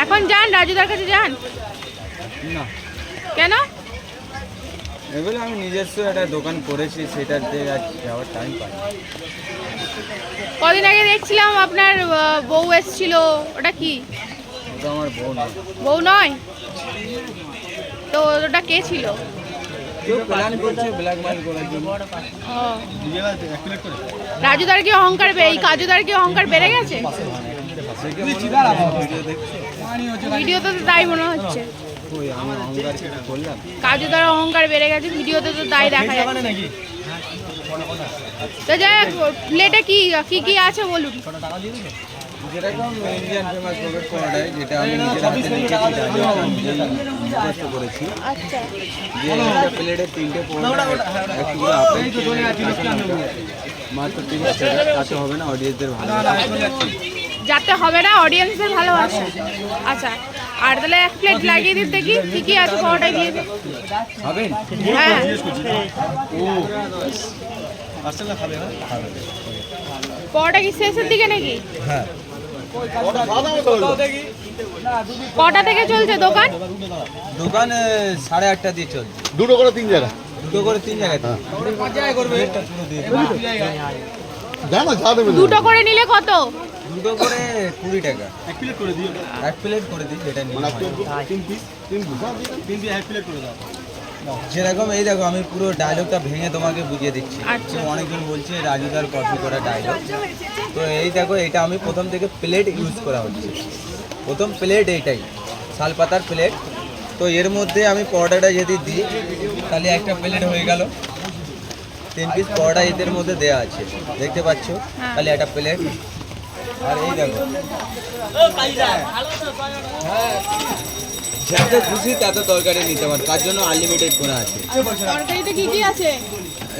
এখন যান রাজুদার কাছে যান। না। কেন? এগুলো আমি নিজস্ব একটা দোকান করেছি সেটাতে আর যাওয়ার টাইম পাই কদিন আগে দেখছিলাম আপনার বউ এসছিল। ওটা কি? ওটা আমার বোন বউ নয়? তো ওটা কে ছিল? রাজুদার কি অহংকার বে- এই কাজুদার কি অহংকার বেড়ে গেছে? ভিডিওতে তো তাই মনে হচ্ছে। ওই আমি অহংকার বেড়ে গেছে, ভিডিওতে তো তাই দেখা যাচ্ছে। প্লেটে কি কি কি আছে বলুন? আচ্ছা। মাত্র হবে না অডিয়েন্সদের ভালো যাতে হবে না অডিয়েন্সের ভালোবাসা। আচ্ছা আর তাহলে এক প্লেট লাগিয়ে দিন দেখি কি কি আছে পরোটায় দিয়ে? দিন হ্যাঁ। পরোটা কি শেষের দিকে নাকি? হ্যাঁ। কটা থেকে চলছে দোকান? দোকান সাড়ে আটটা দিয়ে চলছে। দুটো করে তিন জায়গা দুটো করে তিন দেবে দুটো করে নিলে কত? দুটো করে কুড়ি টাকা। এক প্লেট করে দিই এক প্লেট করে দিই যেটা নিয়ে মানে। তিন পিস তিন পিস যেরকম এই দেখো আমি পুরো ডায়লগটা ভেঙে তোমাকে বুঝিয়ে দিচ্ছি। আচ্ছা। অনেকজন বলছে রাজুদার কপি করা ডায়লগ তো এই দেখো এটা আমি প্রথম থেকে প্লেট ইউজ করা হচ্ছে। প্রথম প্লেট এইটাই শালপাতার প্লেট তো এর মধ্যে আমি পরোটাটা যদি দিই তাহলে একটা প্লেট হয়ে গেল। তিন পিস পরোটা এদের মধ্যে দেওয়া আছে দেখতে পাচ্ছ? হ্যাঁ। তাহলে একটা প্লেট আর এই দেখো। যাতে খুশি তাতে তরকারি নিতে পারো। তার জন্য আনলিমিটেড কোনো আছে। তরকারিতে কি কি আছে?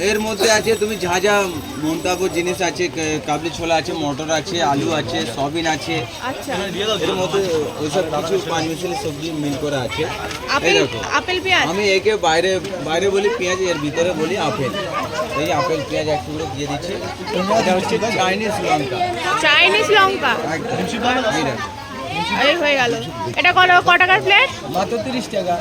এর মধ্যে আছে তুমি যা যা মন্তাবো জিনিস আছে কাবলি ছোলা আছে মটর আছে আলু আছে সয়াবিন আছে আচ্ছা। এর মধ্যে ওইসব কিছু পাঁচ মিশালি সবজি মিল করে আছে। এই দেখো আপেল পেঁয়াজ? আমি একে বাইরে বাইরে বলি পেঁয়াজ এর ভিতরে বলি আপেল। এই আপেল পেঁয়াজ এক টুকরো দিয়ে দিচ্ছে। এটা হচ্ছে চাইনিজ লঙ্কা। চাইনিজ লঙ্কা? একদম। এই হয়ে গেল। এটা কত ক টাকার প্লেট মাত্র তিরিশ টাকা।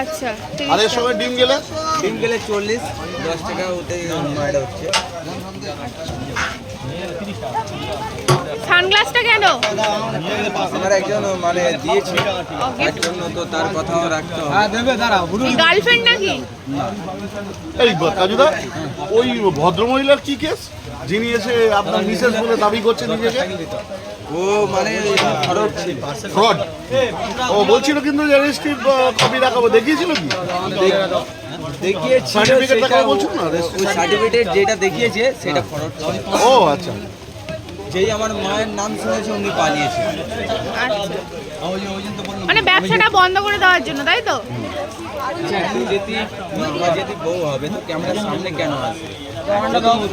আচ্ছা আর এর সঙ্গে ডিম গেলে? ডিম গেলে চল্লিশ দশ টাকা ওতে মায়ের হচ্ছে। সানগ্লাসটা কেন? আমার একজন মানে দিয়েছে। তার জন্য তো তার কথাও রাখতে হবে। গার্লফ্রেন্ড নাকি? এই কাজুদা ওই ভদ্রমহিলার কি কেস যিনি এসে আপনার মিসেস বলে দাবি করছে নিজেকে? ও মানে ফ্রড ও বলছিল কিন্তু যে রেজিস্ট্রি কপি দেখাবো। দেখিয়েছিল কি? না? সার্টিফিকেট যেটা দেখিয়েছে সেটা ফরড ও আচ্ছা। যেই আমার মায়ের নাম শুনেছে উনি পালিয়েছে। আচ্ছা মানে ব্যবসাটা বন্ধ করে দেওয়ার জন্য তাই তো? আচ্ছা, যদি যদি বউ হবে তো ক্যামেরার সামনে কেন আসে